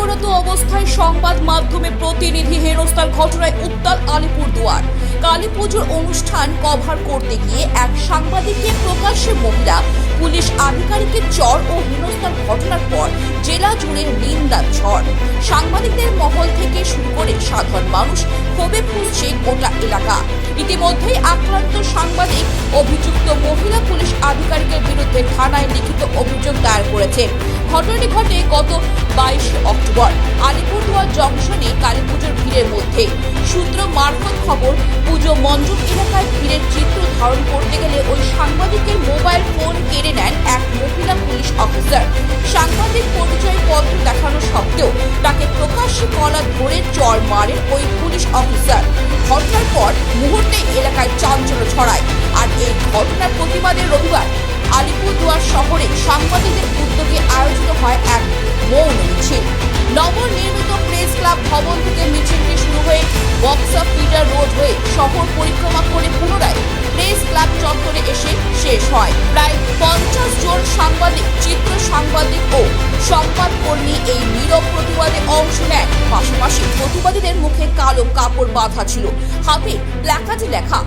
কর্তব্যরত অবস্থায় সংবাদ মাধ্যমে প্রতিনিধি হেনস্থার ঘটনায় উত্তাল আলিপুরদুয়ার। কালী পুজোর অনুষ্ঠান কভার করতে গিয়ে এক সাংবাদিককে প্রকাশ্যে মহিলা, পুলিশ আধিকারিকের চর ও হেনস্থার ঘটনার পর জেলা জুড়ে নিন্দার ঝড়। সাংবাদিকদের মহল থেকে শুরু করে সাধারণ মানুষ ক্ষোভে ফুসছে গোটা এলাকা। ইতিমধ্যেই আক্রান্ত সাংবাদিক, অভিযুক্ত মহিলা পুলিশ আধিকারিকের বিরুদ্ধে থানায় লিখিত অভিযোগ দায়ের করেছে। ঘটনাটি ঘটে গত বাইশে অক্টোবর। আলিপুরদুয়ার জংশনে কালী পুজোর ভিড়ের মধ্যে। সূত্র মারফত খবর, পুজো মঞ্জুর এলাকায় ভিড়ের চিত্র ধারণ করতে গেলে ওই সাংবাদিকের মোবাইল ফোন কেড়ে নেন এক মহিলা পুলিশ অফিসার। সাংবাদিক পরিচয় পত্র দেখানো সত্ত্বেও তাকে প্রকাশ্যে কলা ধরে চর মারেন ওই পুলিশ অফিসার। ঘটনার পর মুহূর্তে এলাকায় চাঞ্চল্য ছড়ায়। আর এই ঘটনার প্রতিবাদে রবিবার আলিপুরদুয়ার শহরে সাংবাদিকদের উদ্যোগে আয়োজিত হয় এক মৌন মিছিল। নবনির্মিত প্রেস ক্লাব ভবন থেকে মিছিলটি শুরু হয়ে বক্স বক্সা ফিডার রোড হয়ে শহর পরিক্রমা করে পুনরায় প্রেস ক্লাব চত্বরে এসে শেষ হয়। প্রায় পঞ্চাশ জন সাংবাদিক, চিত্র সাংবাদিক ও সংবাদকর্মী এই নীরব প্রতিবাদে অংশ নেন পাশাপাশি প্রতিবাদীদের মুখে কালো কাপড় বাঁধা ছিল। হাতে প্ল্যাকার্ডে লেখা।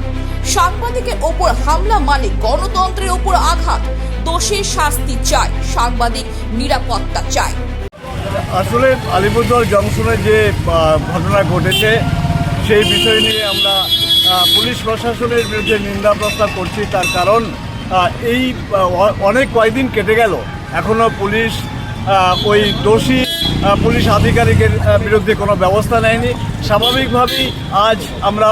সাংবাদিকের ওপর হামলা মানে গণতন্ত্রের ওপর আঘাত। দোষীর শাস্তি চায় সাংবাদিক নিরাপত্তা চায় আসলে আলিপুরদুয়ার জংশনে যে ঘটনা ঘটেছে, সেই বিষয় নিয়ে আমরা পুলিশ প্রশাসনের বিরুদ্ধে নিন্দা প্রস্তাব করছি, তার কারণ এই অনেক কয়েকদিন কেটে গেল। এখনও পুলিশ ওই দোষী পুলিশ আধিকারিকের বিরুদ্ধে কোনো ব্যবস্থা নেয়নি। স্বাভাবিকভাবেই আজ আমরা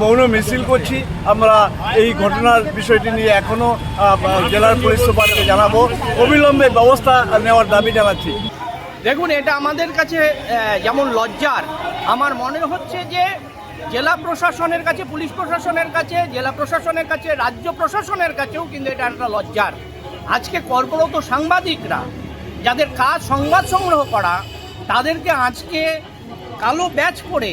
মৌন মিছিল করছি। আমরা এই ঘটনার বিষয়টি নিয়ে এখনও জেলার পুলিশ সুপারকে জানাব। অবিলম্বে ব্যবস্থা নেওয়ার দাবি জানাচ্ছি। দেখুন, এটা আমাদের কাছে যেমন লজ্জার। আমার মনে হচ্ছে যে জেলা প্রশাসনের কাছে, পুলিশ প্রশাসনের কাছে, জেলা প্রশাসনের কাছে, রাজ্য প্রশাসনের কাছেও কিন্তু এটা একটা লজ্জার। আজকে কর্মরত সাংবাদিকরা যাদের কাজ সংবাদ সংগ্রহ করা, তাদেরকে আজকে কালো ব্যাচ করে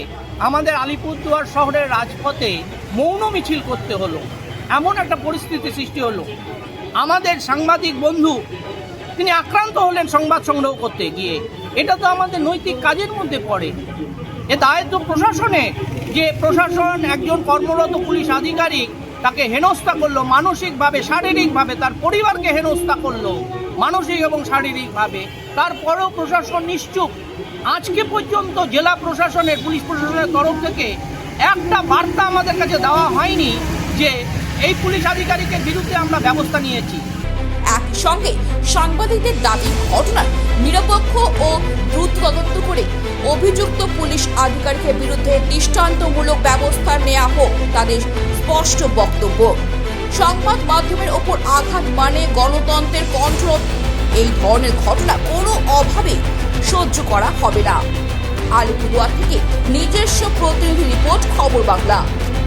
আমাদের আলিপুরদুয়ার শহরের রাজপথে মৌন মিছিল করতে হলো। এমন একটা পরিস্থিতি সৃষ্টি হলো। আমাদের সাংবাদিক বন্ধু, তিনি আক্রান্ত হলেন সংবাদ সংগ্রহ করতে গিয়ে। এটা তো আমাদের নৈতিক কাজের মধ্যে পড়ে। এ দায়িত্ব প্রশাসনে, যে প্রশাসন একজন কর্মরত পুলিশ আধিকারিক, তাকে হেনস্থা করল, মানসিকভাবে, শারীরিকভাবে তার পরিবারকে হেনস্থা করল। মানসিক এবং শারীরিকভাবে। তারপরেও প্রশাসন নিশ্চুপ। আজকে পর্যন্ত জেলা প্রশাসনের, পুলিশ প্রশাসনের তরফ থেকে একটা বার্তা আমাদের কাছে দেওয়া হয়নি যে এই পুলিশ আধিকারিকের বিরুদ্ধে আমরা ব্যবস্থা নিয়েছি। একই সঙ্গে সাংবাদিকদের দাবি, ঘটনার নিরপেক্ষ ও দ্রুত তদন্ত করে অভিযুক্ত পুলিশ আধিকারিকের বিরুদ্ধে দৃষ্টান্তমূলক ব্যবস্থা নেওয়া হোক, তাদের স্পষ্ট বক্তব্য। সংবাদ মাধ্যমের ওপর আঘাত মানে গণতন্ত্রের কন্ট্রোল এই ধরনের ঘটনা কোনো অভাবে সহ্য করা হবে না। আলিপুরদুয়ার থেকে নিজস্ব প্রতিনিধি রিপোর্ট, খবর বাংলা।